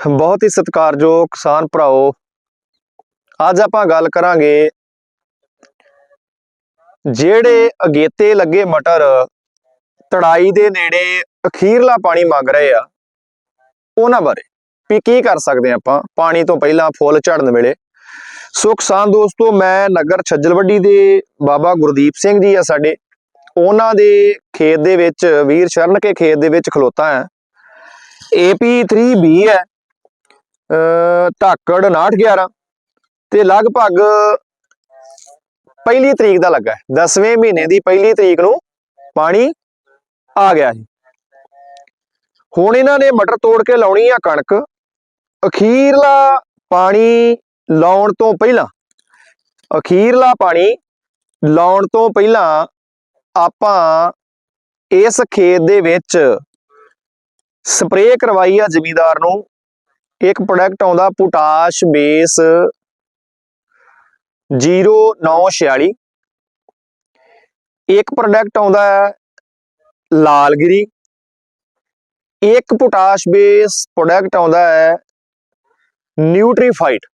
ਬਹੁਤ ਹੀ ਸਤਿਕਾਰਯੋਗ ਕਿਸਾਨ ਭਰਾਓ, ਅੱਜ ਆਪਾਂ ਗੱਲ ਕਰਾਂਗੇ ਜਿਹੜੇ ਅਗੇਤੇ ਲੱਗੇ ਮਟਰ ਤੜਾਈ ਦੇ ਨੇੜੇ ਅਖੀਰਲਾ ਪਾਣੀ ਮੰਗ ਰਹੇ ਆ, ਉਹਨਾਂ ਬਾਰੇ ਵੀ ਕੀ ਕਰ ਸਕਦੇ ਹਾਂ ਆਪਾਂ, ਪਾਣੀ ਤੋਂ ਪਹਿਲਾਂ ਫੁੱਲ ਝੜਨ ਵੇਲੇ। ਸੋ ਕਿਸਾਨ ਦੋਸਤੋ, ਮੈਂ ਨਗਰ ਛੱਜਲਵੱਡੀ ਦੇ ਬਾਬਾ ਗੁਰਦੀਪ ਸਿੰਘ ਜੀ ਆ ਸਾਡੇ। ਉਹਨਾਂ ਦੇ ਖੇਤ ਦੇ ਵਿੱਚ, ਵੀਰ ਸ਼ਰਨ ਕੇ ਖੇਤ ਦੇ ਵਿੱਚ ਖਲੋਤਾ ਹੈ। AP3B ਹੈ। ਅਹ ਧਾਕੜ 5911 ਤੇ ਲਗਭਗ ਪਹਿਲੀ ਤਰੀਕ ਦਾ ਲੱਗਾ ਹੈ। 10ਵੇਂ ਮਹੀਨੇ ਦੀ ਪਹਿਲੀ ਤਰੀਕ ਨੂੰ ਪਾਣੀ ਆ ਗਿਆ ਸੀ ਹੁਣ ਇਹਨਾਂ ਨੇ ਮਟਰ ਤੋੜ ਕੇ ਲਾਉਣੀ ਆ ਕਣਕ। ਅਖੀਰਲਾ ਪਾਣੀ ਲਾਉਣ ਤੋਂ ਪਹਿਲਾਂ, ਅਖੀਰਲਾ ਪਾਣੀ ਲਾਉਣ ਤੋਂ ਪਹਿਲਾਂ ਆਪਾਂ ਇਸ ਖੇਤ ਦੇ ਵਿੱਚ ਸਪਰੇਅ ਕਰਵਾਈ ਆ ਜ਼ਮੀਦਾਰ ਨੂੰ। ਇੱਕ ਪ੍ਰੋਡਕਟ ਆਉਂਦਾ ਪੋਟਾਸ਼ ਬੇਸ 0946 ਇੱਕ ਪ੍ਰੋਡਕਟ ਆਉਂਦਾ ਹੈ ਲਾਲਗਿਰੀ। ਇੱਕ ਪੋਟਾਸ਼ ਬੇਸ ਪ੍ਰੋਡਕਟ ਆਉਂਦਾ ਹੈ ਨਿਊਟਰੀਫਾਈਟ।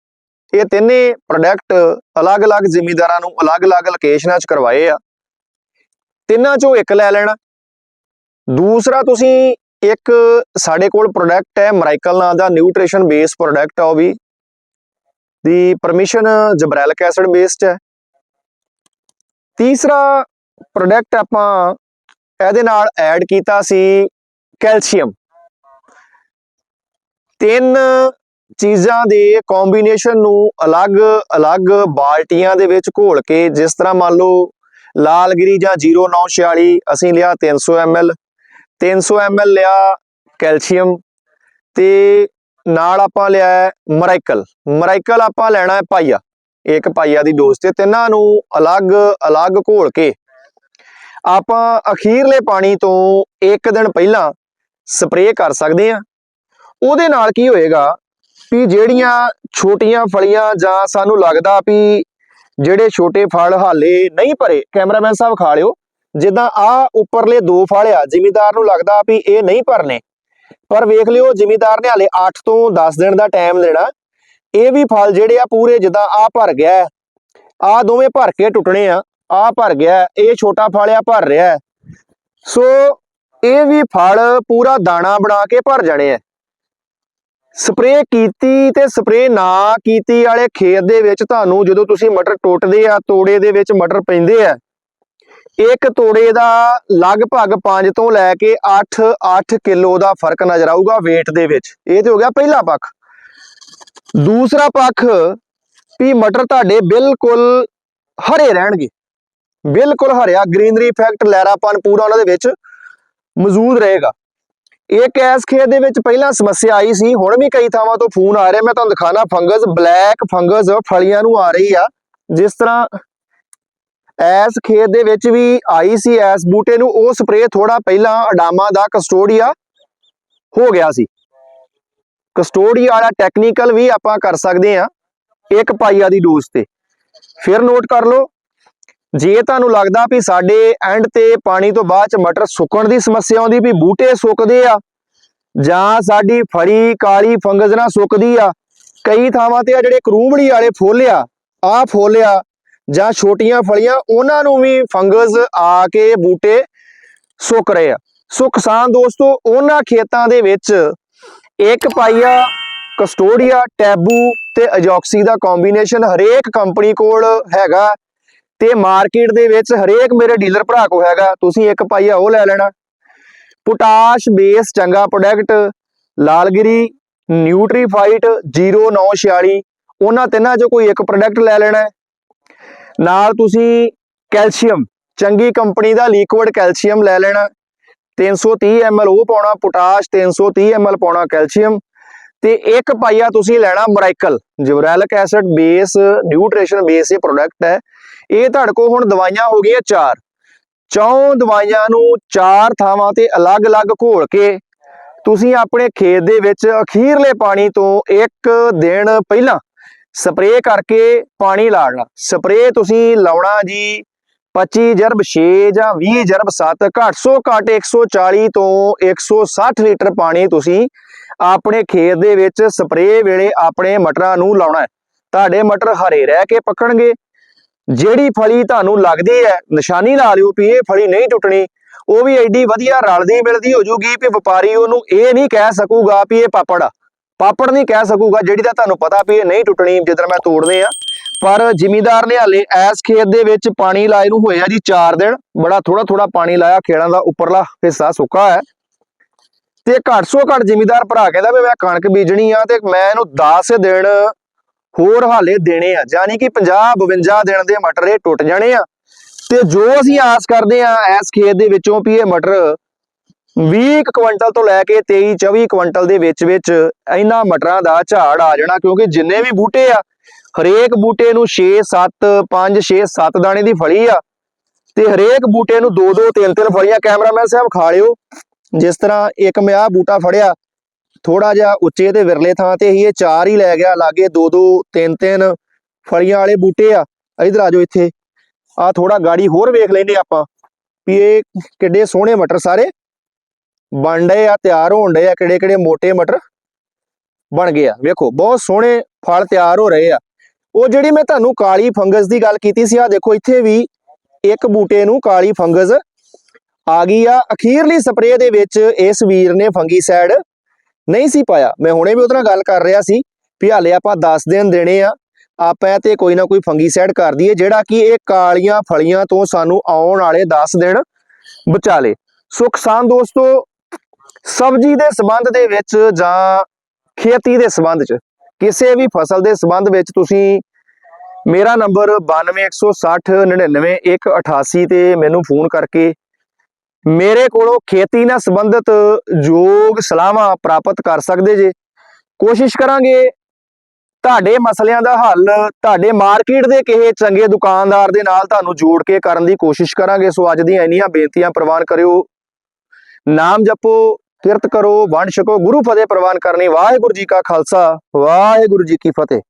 ਇਹ ਤਿੰਨੇ ਪ੍ਰੋਡਕਟ ਅਲੱਗ-ਅਲੱਗ ਜ਼ਿਮੀਂਦਾਰਾਂ ਨੂੰ ਅਲੱਗ-ਅਲੱਗ ਲੋਕੇਸ਼ਨਾਂ 'ਚ ਕਰਵਾਏ ਆ। ਤਿੰਨਾਂ 'ਚੋਂ ਇੱਕ ਲੈ ਲੈਣਾ। ਦੂਸਰਾ ਤੁਸੀਂ ਇੱਕ ਸਾਡੇ ਕੋਲ ਪ੍ਰੋਡਕਟ ਹੈ ਮਰਾਈਕਲ ਨਾਂ ਦਾ ਨਿਊਟ੍ਰੀਸ਼ਨ ਬੇਸ ਪ੍ਰੋਡਕਟ ਆ ਉਹ ਵੀ। ਦੀ ਪਰਮਿਸ਼ਨ ਜਬਰੈਲਿਕ ਐਸਿਡ ਬੇਸਡ ਹੈ। ਤੀਸਰਾ ਪ੍ਰੋਡਕਟ ਆਪਾਂ ਇਹਦੇ ਨਾਲ ਐਡ ਕੀਤਾ ਸੀ ਕੈਲਸ਼ੀਅਮ। ਤਿੰਨ ਚੀਜ਼ਾਂ ਦੇ ਕੰਬੀਨੇਸ਼ਨ ਨੂੰ ਅਲੱਗ-ਅਲੱਗ ਬਾਲਟੀਆਂ ਦੇ ਵਿੱਚ ਘੋਲ ਕੇ, ਜਿਸ ਤਰ੍ਹਾਂ ਮੰਨ ਲਓ ਲਾਲਗਿਰੀ ਜਾਂ 0946 ਅਸੀਂ ਲਿਆ 300 ml 300 ml ਲਿਆ ਕੈਲਸ਼ੀਅਮ ਤੇ ਨਾਲ ਆਪਾਂ ਲਿਆ ਮਰਾਈਕਲ। ਮਰਾਈਕਲ ਆਪਾਂ ਲੈਣਾ ਹੈ ਪਾਈਆ। ਇੱਕ ਪਾਈਆ ਦੀ ਡੋਜ਼ ਤੇ ਤਿੰਨਾਂ ਨੂੰ ਅਲੱਗ-ਅਲੱਗ ਘੋਲ ਕੇ। ਆਪਾਂ ਅਖੀਰਲੇ ਪਾਣੀ ਤੋਂ ਇੱਕ ਦਿਨ ਪਹਿਲਾਂ ਸਪਰੇਅ ਕਰ ਸਕਦੇ ਹਾਂ। ਉਹਦੇ ਨਾਲ ਕੀ ਹੋਏਗਾ ਵੀ ਜਿਹੜੀਆਂ ਛੋਟੀਆਂ ਫਲੀਆਂ ਜਾਂ ਸਾਨੂੰ ਲੱਗਦਾ ਵੀ ਜਿਹੜੇ ਛੋਟੇ ਫਲ ਹਾਲੇ ਨਹੀਂ ਭਰੇ, ਕੈਮਰਾਮੈਨ ਸਾਹਿਬ ਖਾ ਲਿਓ। ਜਿੱਦਾਂ ਆ ਉੱਪਰਲੇ ਦੋ ਫਲ ਆ, ਜ਼ਿਮੀਦਾਰ ਨੂੰ ਲੱਗਦਾ ਵੀ ਇਹ ਨਹੀਂ ਭਰਨੇ। ਪਰ ਵੇਖ ਲਿਓ, ਜ਼ਿਮੀਦਾਰ ਨੇ ਹਾਲੇ 8 ਤੋਂ 10 ਦਿਨ ਦਾ ਟਾਈਮ ਲੈਣਾ। ਇਹ ਵੀ ਫਲ ਜਿਹੜੇ ਆ ਪੂਰੇ ਜਿੱਦਾਂ ਆ ਭਰ ਗਿਆ ਆ ਦੋਵੇਂ ਭਰ ਕੇ ਟੁੱਟਣੇ ਆ ਆ ਭਰ ਗਿਆ ਇਹ ਛੋਟਾ ਫਲ ਆ, ਭਰ ਰਿਹਾ ਸੋ ਇਹ ਵੀ ਫਲ ਪੂਰਾ ਦਾਣਾ ਬਣਾ ਕੇ ਭਰ ਜਾਣੇ ਆ। ਸਪਰੇਅ ਕੀਤੀ ਤੇ ਸਪਰੇਅ ਨਾ ਕੀਤੀ ਵਾਲੇ ਖੇਤ ਦੇ ਵਿੱਚ ਤੁਹਾਨੂੰ ਜਦੋਂ ਤੁਸੀਂ ਮਟਰ ਟੁੱਟਦੇ ਆ, ਤੋੜੇ ਦੇ ਵਿੱਚ ਮਟਰ ਪੈਂਦੇ ਆ ਇੱਕ ਤੋੜੇ ਦਾ ਲਗਭਗ 5 ਤੋਂ ਲੈ ਕੇ 8 8 ਕਿਲੋ ਦਾ ਫ਼ਰਕ ਨਜ਼ਰ ਆਊਗਾ weight ਦੇ ਵਿੱਚ। ਇਹ ਤੇ ਹੋ ਗਿਆ ਪਹਿਲਾ ਪੱਖ। ਦੂਸਰਾ ਪੱਖ ਵੀ ਮਟਰ ਤੁਹਾਡੇ ਬਿਲਕੁਲ ਹਰੇ ਰਹਿਣਗੇ। ਬਿਲਕੁਲ ਹਰਿਆ ਗ੍ਰੀਨਰੀ ਇਫੈਕਟ ਲਹਿਰਾਪਨ ਪੂਰਾ ਉਹਨਾਂ ਦੇ ਵਿੱਚ ਮੌਜੂਦ ਰਹੇਗਾ। ਇੱਕ ਐਸ ਖੇਤ ਦੇ ਵਿੱਚ ਪਹਿਲਾਂ ਸਮੱਸਿਆ ਆਈ ਸੀ, ਹੁਣ ਵੀ ਕਈ ਥਾਵਾਂ ਤੋਂ ਫੋਨ ਆ ਰਿਹਾ। ਮੈਂ ਤੁਹਾਨੂੰ ਦਿਖਾਣਾ, ਫੰਗਸ, ਬਲੈਕ ਫੰਗਸ ਫਲੀਆਂ ਨੂੰ ਆ ਰਹੀ ਆ। ਜਿਸ ਤਰ੍ਹਾਂ ਐਸ ਖੇਤ ਦੇ ਵਿੱਚ ਵੀ ਆਈ ਸੀ ਐਸ ਬੂਟੇ ਨੂੰ ਉਹ ਸਪਰੇਅ ਥੋੜਾ ਪਹਿਲਾਂ ਅਡਾਮਾ ਦਾ ਕਸਟੋਡੀਆ ਹੋ ਗਿਆ ਸੀ। ਕਸਟੋਡੀਆ ਵਾਲਾ ਟੈਕਨੀਕਲ ਵੀ ਆਪਾਂ ਕਰ ਸਕਦੇ ਆ ਇੱਕ ਪਾਈਆ ਦੀ ਡੋਜ਼ ਤੇ। ਫਿਰ ਨੋਟ ਕਰ ਲਓ, ਜੇ ਤੁਹਾਨੂੰ ਲੱਗਦਾ ਵੀ ਸਾਡੇ ਐਂਡ ਤੇ ਪਾਣੀ ਤੋਂ ਬਾਅਦ ਚ ਮਟਰ ਸੁੱਕਣ ਦੀ ਸਮੱਸਿਆ ਆਉਂਦੀ ਵੀ ਬੂਟੇ ਸੁੱਕਦੇ ਆ, ਜਾਂ ਸਾਡੀ ਫੜੀ ਕਾਲੀ ਫੰਗਸ ਨਾਲ ਸੁੱਕਦੀ ਆ, ਕਈ ਥਾਵਾਂ ਤੇ ਆ ਜਿਹੜੇ ਕਰੂੰਬੜੀ ਵਾਲੇ ਫੁੱਲ ਆ ਆ ਫੁੱਲ ਆ ਜਾਂ ਛੋਟੀਆਂ ਫਲੀਆਂ, ਉਹਨਾਂ ਨੂੰ ਵੀ ਫੰਗਸ ਆ ਕੇ ਬੂਟੇ ਸੁੱਕ ਰਹੇ ਆ। ਸੋ ਕਿਸਾਨ ਦੋਸਤੋ, ਉਹਨਾਂ ਖੇਤਾਂ ਦੇ ਵਿੱਚ ਇੱਕ ਪਾਈਆ ਕਸਟੋਡੀਆ, ਟੈਬੂ ਤੇ ਅਜੋਕਸੀ ਦਾ ਕੰਬੀਨੇਸ਼ਨ ਹਰੇਕ ਕੰਪਨੀ ਕੋਲ ਹੈਗਾ ਤੇ ਮਾਰਕੀਟ ਦੇ ਵਿੱਚ ਹਰੇਕ ਮੇਰੇ ਡੀਲਰ ਭਰਾ ਕੋ ਹੈਗਾ। ਤੁਸੀਂ ਇੱਕ ਪਾਈਆ ਉਹ ਲੈ ਲੈਣਾ। ਪੋਟਾਸ਼ ਬੇਸ ਚੰਗਾ ਪ੍ਰੋਡਕਟ, ਲਾਲਗਿਰੀ, ਨਿਊਟਰੀਫਾਈਟ 0946 ਉਹਨਾਂ ਤਿੰਨਾਂ ਚੋਂ ਕੋਈ ਇੱਕ ਪ੍ਰੋਡਕਟ ਲੈ ਲੈਣਾ ਨਾਲ ਤੁਸੀਂ ਕੈਲਸ਼ੀਅਮ, ਚੰਗੀ ਕੰਪਨੀ ਦਾ ਲਿਕੁਇਡ ਕੈਲਸ਼ੀਅਮ ਲੈ ਲੈਣਾ। 330 ml ਉਹ ਪਾਉਣਾ, ਪੋਟਾਸ਼ 330 ml ਪਾਉਣਾ ਕੈਲਸ਼ੀਅਮ। ਤੇ ਇੱਕ ਪਾਈਆ ਤੁਸੀਂ ਲੈਣਾ ਮਰਾਈਕਲ gibberellic acid base nutrition base ਇਹ ਪ੍ਰੋਡਕਟ ਹੈ। ਇਹ ਤੁਹਾਡੇ ਕੋਲ ਹੁਣ ਦਵਾਈਆਂ ਹੋ ਗਈਆਂ ਚਾਰ। ਚੌਂ ਦਵਾਈਆਂ ਨੂੰ ਚਾਰ ਥਾਵਾਂ ਤੇ ਅਲੱਗ-ਅਲੱਗ ਘੋਲ ਕੇ ਤੁਸੀਂ ਆਪਣੇ ਖੇਤ ਦੇ ਵਿੱਚ ਅਖੀਰਲੇ ਪਾਣੀ ਤੋਂ ਇੱਕ ਦਿਨ ਪਹਿਲਾਂ ਸਪਰੇਅ ਕਰਕੇ ਪਾਣੀ ਲਾੜਨਾ। ਸਪਰੇਅ ਤੁਸੀਂ ਲਾਉਣਾ ਜੀ 25 ਜਰਬ 6 ਜਾਂ 20 ਜਰਬ 7 ਘੱਟ ਸੋ ਘੱਟ 140 ਤੋਂ 160 ਲੀਟਰ ਪਾਣੀ ਤੁਸੀਂ ਆਪਣੇ ਖੇਤ ਦੇ ਵਿੱਚ ਸਪਰੇਅ ਵੇਲੇ ਆਪਣੇ ਮਟਰਾਂ ਨੂੰ ਲਾਉਣਾ ਹੈ। ਤੁਹਾਡੇ ਮਟਰ ਹਰੇ ਰਹਿ ਕੇ ਪੱਕਣਗੇ। ਜਿਹੜੀ ਫਲੀ ਤੁਹਾਨੂੰ ਲੱਗਦੀ ਹੈ, ਨਿਸ਼ਾਨੀ ਲਾ ਲਿਓ ਵੀ ਇਹ ਫਲੀ ਨਹੀਂ ਟੁੱਟਣੀ। ਉਹ ਵੀ ਐਡੀ ਵਧੀਆ ਰਲਦੀ ਮਿਲਦੀ ਹੋ ਜੂਗੀ ਵੀ ਵਪਾਰੀ ਉਹਨੂੰ ਇਹ ਨਹੀਂ ਕਹਿ ਸਕੂਗਾ ਵੀ ਇਹ ਪਾਪੜ ਆ। ਪਾਪੜ ਨਹੀਂ ਕਹਿ ਸਕੂਗਾ ਜਿਹੜੀ ਤਾਂ ਤੁਹਾਨੂੰ ਪਤਾ ਵੀ ਇਹ ਨਹੀਂ ਟੁੱਟਣੀ ਜਿੱਦਣ ਮੈਂ ਤੋੜਦੇ ਆ। ਪਰ ਜ਼ਿਮੀਦਾਰ ਨੇ ਹਾਲੇ ਐਸ ਖੇਤ ਦੇ ਵਿੱਚ ਪਾਣੀ ਲਾਏ ਨੂੰ ਹੋਇਆ ਜੀ 4 ਦਿਨ। ਬੜਾ ਥੋੜਾ ਥੋੜਾ ਪਾਣੀ ਲਾਇਆ ਖੇੜਾਂ ਦਾ ਉੱਪਰਲਾ ਹਿੱਸਾ ਸੁੱਕਾ ਹੈ। ਤੇ ਘੱਟ ਸੋ ਘੱਟ ਜਿਮੀਦਾਰ ਭਰਾ ਕਹਿੰਦਾ ਵੀ ਮੈਂ ਕਣਕ ਬੀਜਣੀ ਆ ਤੇ ਮੈਂ ਇਹਨੂੰ 10 ਦਿਨ ਹੋਰ ਹਾਲੇ ਦੇਣੇ ਆ। ਯਾਨੀ ਕਿ 50 52 ਦਿਨ ਦੇ ਮਟਰ ਇਹ ਟੁੱਟ ਜਾਣੇ ਆ। ਤੇ ਜੋ ਅਸੀਂ ਆਸ ਕਰਦੇ ਆ ਇਸ ਖੇਤ ਦੇ ਵਿੱਚੋਂ ਵੀ ਇਹ ਮਟਰ 20 ਕੁਇੰਟਲ ਤੋਂ ਲੈ ਕੇ 23 24 ਕੁਇੰਟਲ ਦੇ ਵਿੱਚ ਵਿੱਚ ਇਹਨਾਂ ਮਟਰਾਂ ਦਾ ਝਾੜ ਆ ਜਾਣਾ, ਕਿਉਂਕਿ ਜਿੰਨੇ ਵੀ ਬੂਟੇ ਆ, ਹਰੇਕ ਬੂਟੇ ਨੂੰ 6 7 5 6 7 ਦਾਣੇ ਦੀ ਫਲੀ ਆ, ਤੇ ਹਰੇਕ ਬੂਟੇ ਨੂੰ 2 2 3 3 ਫਲੀਆਂ ਕੈਮਰਾਮੈਨ ਸਾਹਿਬ ਖਾ ਲਿਓ ਜਿਸ ਤਰ੍ਹਾਂ ਇੱਕ ਮੈਂ ਆਹ ਬੂਟਾ ਫੜਿਆ ਥੋੜਾ ਜਿਹਾ ਉੱਚੇ ਤੇ ਵਿਰਲੇ ਥਾਂ ਤੇ ਹੀ ਇਹ ਚਾਰ ਹੀ ਲੈ ਗਿਆ, ਲਾਗੇ ਦੋ ਦੋ, ਤਿੰਨ ਤਿੰਨ ਫਲੀਆਂ ਵਾਲੇ ਬੂਟੇ ਆ। ਇਧਰ ਆ ਜਾਓ ਇੱਥੇ। ਆ ਥੋੜਾ ਗਾੜੀ ਹੋਰ ਵੇਖ ਲੈਨੇ ਆਪਾਂ ਵੀ ਇਹ ਕਿੱਡੇ ਸੋਹਣੇ ਮਟਰ ਸਾਰੇ। ਬਣ ਡਏ ਆ, ਤਿਆਰ ਹੋਣ ਡਏ ਆ ਕਿਹੜੇ ਕਿਹੜੇ ਮੋٹے ਮਟਰ ਬਣ ਗਏ ਆ। ਵੇਖੋ, ਬਹੁਤ ਸੋਹਣੇ ਫਲ ਤਿਆਰ ਹੋ ਰਹੇ ਆ। ਉਹ ਜਿਹੜੀ ਮੈਂ ਤੁਹਾਨੂੰ ਕਾਲੀ ਫੰਗਸ ਦੀ ਗੱਲ ਕੀਤੀ ਸੀ ਆ ਦੇਖੋ, ਇੱਥੇ ਵੀ ਇੱਕ ਬੂਟੇ ਨੂੰ ਕਾਲੀ ਫੰਗਸ ਆ ਗਈ ਆ। ਅਖੀਰਲੀ ਸਪਰੇਅ ਦੇ ਵਿੱਚ ਇਸ ਵੀਰ ਨੇ ਫੰਗੀਸਾਈਡ ਨਹੀਂ ਸੀ ਪਾਇਆ। ਮੈਂ ਹੁਣੇ ਵੀ ਉਹਦੇ ਨਾਲ ਗੱਲ ਕਰ ਰਿਹਾ ਸੀ ਵੀ ਹਾਲੇ ਆਪਾਂ 10 ਦਿਨ ਦੇਣੇ ਆ, ਆਪਾਂ ਤੇ ਕੋਈ ਨਾ ਕੋਈ ਫੰਗੀਸਾਈਡ ਕਰ ਦਈਏ, ਜਿਹੜਾ ਕਿ ਇਹ ਕਾਲੀਆਂ ਫਲੀਆਂ ਤੋਂ ਸਾਨੂੰ ਆਉਣ ਵਾਲੇ 10 ਦਿਨ ਬਚਾ ਲੇ। ਸੋ ਕਿਸਾਨ ਦੋਸਤੋ ਸਬਜ਼ੀ ਦੇ ਸੰਬੰਧ ਦੇ ਵਿੱਚ ਜਾਂ ਖੇਤੀ ਦੇ ਸੰਬੰਧ 'ਚ, ਕਿਸੇ ਵੀ ਫਸਲ ਦੇ ਸੰਬੰਧ ਵਿੱਚ ਤੁਸੀਂ ਮੇਰਾ ਨੰਬਰ 9216 99188 ਤੇ ਮੈਨੂੰ ਫੋਨ ਕਰਕੇ ਮੇਰੇ ਕੋਲੋਂ ਖੇਤੀ ਨਾਲ ਸੰਬੰਧਿਤ ਯੋਗ ਸਲਾਹਾਂ ਪ੍ਰਾਪਤ ਕਰ ਸਕਦੇ ਜੇ। ਕੋਸ਼ਿਸ਼ ਕਰਾਂਗੇ ਤੁਹਾਡੇ ਮਸਲਿਆਂ ਦਾ ਹੱਲ, ਤੁਹਾਡੇ ਮਾਰਕੀਟ ਦੇ ਕਿਸੇ ਚੰਗੇ ਦੁਕਾਨਦਾਰ ਦੇ ਨਾਲ ਤੁਹਾਨੂੰ ਜੋੜ ਕੇ ਕਰਨ ਦੀ ਕੋਸ਼ਿਸ਼ ਕਰਾਂਗੇ। ਸੋ ਅੱਜ ਦੀਆਂ ਇੰਨੀਆਂ ਬੇਨਤੀਆਂ ਪ੍ਰਵਾਨ ਕਰਿਓ। ਨਾਮ ਜਪੋ ਕਿਰਤ ਕਰੋ, ਵੰਡ ਛਕੋ, ਗੁਰੂ ਫਤਿਹ ਪ੍ਰਵਾਨ ਕਰਨੀ। ਵਾਹਿਗੁਰੂ ਜੀ ਕਾ ਖਾਲਸਾ, ਵਾਹਿਗੁਰੂ ਜੀ ਕੀ ਫਤਿਹ।